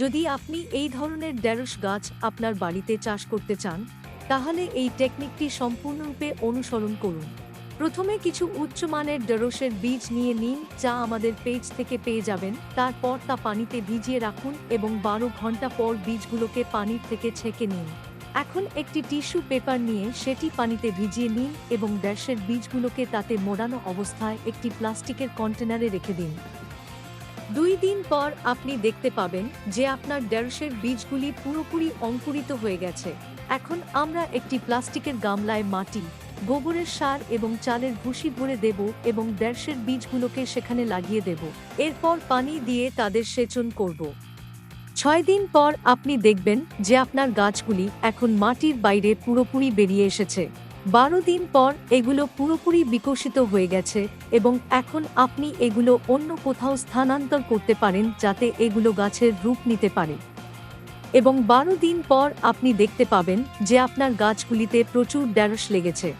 যদি আপনি এই ধরনের ঢেঁড়স গাছ আপনার বাড়িতে চাষ করতে চান, তাহলে এই টেকনিকটি সম্পূর্ণরূপে অনুসরণ করুন। প্রথমে কিছু উচ্চমানের ঢেঁড়সের বীজ নিয়ে নিন, যা আমাদের পেজ থেকে পেয়ে যাবেন। তারপর তা পানিতে ভিজিয়ে রাখুন এবং বারো ঘণ্টা পর বীজগুলোকে পানির থেকে ছেঁকে নিন। এখন একটি টিস্যু পেপার নিয়ে সেটি পানিতে ভিজিয়ে নিন এবং ড্যাশের বীজগুলোকে তাতে মোড়ানো অবস্থায় একটি প্লাস্টিকের কন্টেনারে রেখে দিন। দুই দিন পর আপনি দেখতে পাবেন যে আপনার ড্যাশের বীজগুলি পুরোপুরি অঙ্কুরিত হয়ে গেছে। এখন আমরা একটি প্লাস্টিকের গামলায় মাটি, গোবরের সার এবং চালের ভুসি ভরে দেব এবং ড্যাশের বীজগুলোকে সেখানে লাগিয়ে দেব। এরপর পানি দিয়ে তাদের সেচন করব। ছয় দিন পর আপনি দেখবেন যে আপনার গাছগুলি এখন মাটির বাইরে পুরোপুরি বেরিয়ে এসেছে। বারো দিন পর এগুলো পুরোপুরি বিকশিত হয়ে গেছে এবং এখন আপনি এগুলো অন্য কোথাও স্থানান্তর করতে পারেন যাতে এগুলো গাছের রূপ নিতে পারে। এবং বারো দিন পর আপনি দেখতে পাবেন যে আপনার গাছগুলিতে প্রচুর ড্যারস লেগেছে।